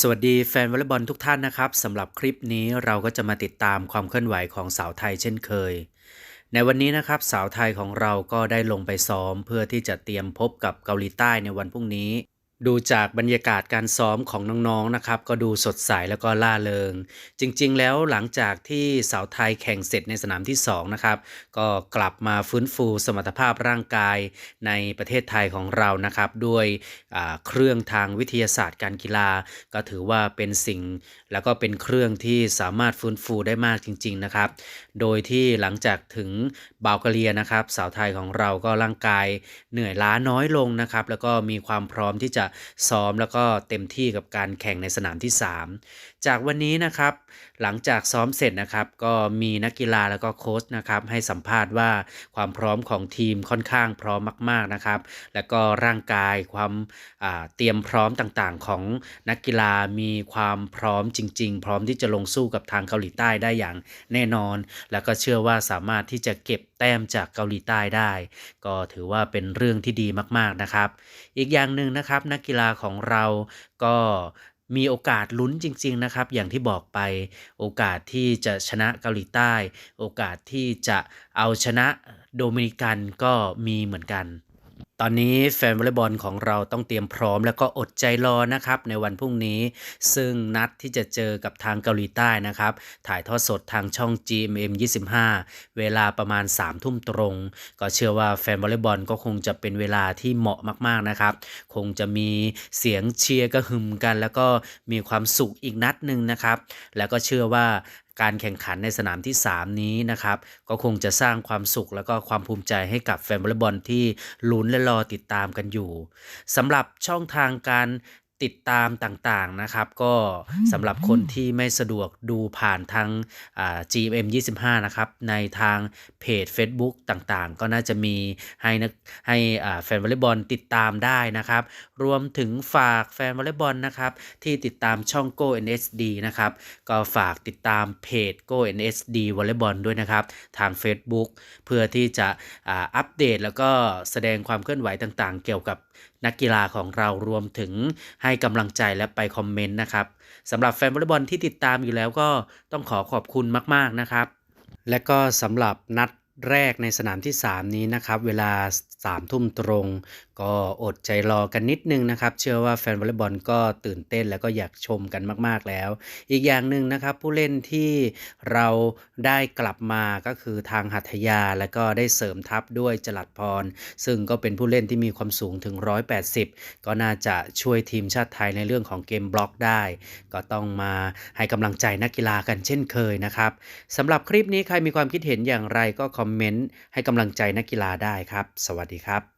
สวัสดีแฟนวอลเลย์บอลทุกท่านนะครับสำหรับคลิปนี้เราก็จะมาติดตามความเคลื่อนไหวของสาวไทยเช่นเคย ในวันนี้นะครับสาวไทยของเราก็ได้ลงไปซ้อมเพื่อที่จะเตรียมพบกับเกาหลีใต้ในวันพรุ่งนี้ ดูจากบรรยากาศการซ้อมของน้องๆนะครับ ก็ดูสดใสแล้วก็ล่าเริง จริงๆ แล้วหลังจากที่สาวไทยแข่งเสร็จในสนามที่2นะครับก็กลับมาฟื้นฟูสมรรถภาพร่างกายในประเทศไทยของเรานะครับ ด้วยเครื่องทางวิทยาศาสตร์การกีฬา ก็ถือว่าเป็นสิ่งแล้วก็เป็นเครื่องที่สามารถฟื้นฟูได้มากจริง ๆนะครับ โดยที่หลังจากถึงบาลแกเรียนะครับ สาวไทยของเราก็ร่างกายเหนื่อยล้าน้อยลงนะครับ แล้วก็มีความพร้อมที่จะซ้อมแล้วก็เต็มที่กับการแข่งในสนามที่ 3 จากวันนี้นะครับหลังจากซ้อมเสร็จนะครับ ก็มีนักกีฬาแล้วก็โค้ชนะครับให้สัมภาษณ์ว่าความพร้อมของทีมค่อนข้างพร้อมมาก ๆนะครับ แล้วก็ร่างกายความเตรียมพร้อมต่างๆ ของนักกีฬามีความพร้อมจริง ๆ พร้อมที่จะลงสู้กับทางเกาหลีใต้ได้อย่างแน่นอน แล้วก็เชื่อว่าสามารถที่จะเก็บแต้มจากเกาหลีใต้ได้ ก็ถือว่าเป็นเรื่องที่ดีมากๆนะครับ อีกอย่างหนึ่งนะครับนักกีฬาของเราก็มีโอกาสลุ้นจริง ๆ นะครับ อย่างที่บอกไป โอกาสที่จะชนะเกาหลีใต้ โอกาสที่จะเอาชนะโดมินิกันก็มีเหมือนกัน ตอนนี้แฟนวอลเลย์บอลของเราต้องเตรียมพร้อมแล้วก็อดใจรอนะครับในวันพรุ่งนี้ ซึ่งนัดที่จะเจอกับทางเกาหลีใต้นะครับ ถ่ายทอดสดทางช่อง GMM 25 เวลาประมาณ3ทุ่มตรง ก็เชื่อว่าแฟนวอลเลย์บอลก็คงจะเป็นเวลาที่เหมาะมากๆนะครับ คงจะมีเสียงเชียร์กระหึ่มกัน แล้วก็มีความสุขอีกนัดหนึ่งนะครับ แล้วก็เชื่อว่าการแข่งขันในสนามที่ 3 นี้นะครับ ก็คงจะสร้างความสุขแล้วก็ความภูมิใจให้กับแฟนวอลเลย์บอลที่ลุ้นและรอติดตามกันอยู่สำหรับช่องทางการ ติดตามต่างๆนะครับ ก็สำหรับคนที่ไม่สะดวกดูผ่านทางอ่า GM 25นะครับ ในทางเพจ Facebook ต่างๆ ก็น่าจะมีให้นักให้อ่าแฟนวอลเลย์บอลติดตามได้นะครับ รวมถึงฝากแฟนวอลเลย์บอลนะครับที่ติดตามช่อง Go NSD นะครับก็ฝากติดตามเพจ Go NSD วอลเลย์บอลด้วยนะครับทาง Facebook เพื่อที่จะอ่าอัปเดตแล้วก็แสดงความเคลื่อนไหวต่างๆ เกี่ยวกับนักกีฬาของเรารวมถึงให้กำลังใจและไปคอมเมนต์นะครับสำหรับแฟนวอลเลย์บอลที่ติดตามอยู่แล้วก็ต้องขอขอบคุณมาก ๆ นะครับ และก็สำหรับนัด แรกในสนามที่ 3 นี้นะครับ เวลา3ทุ่มตรง ก็อดใจรอกันนิดนึงนะครับ เชื่อว่าแฟนวอลเลย์บอลก็ตื่นเต้นแล้วก็อยากชมกันมาก ๆ แล้ว อีกอย่างหนึ่งนะครับ ผู้เล่นที่เราได้กลับมาก็คือทางหัตถยา แล้วก็ได้เสริมทัพด้วยจลัดพร ซึ่งก็เป็นผู้เล่นที่มีความสูงถึง 180 ก็น่าจะช่วยทีมชาติไทยในเรื่องของเกมบล็อกได้ ก็ต้องมาให้กำลังใจนักกีฬากันเช่นเคยนะครับสำหรับคลิปนี้ใครมีความคิดเห็นอย่างไรก็คอมมเมนต์ให้กำลังใจนักกีฬาได้ครับ สวัสดีครับ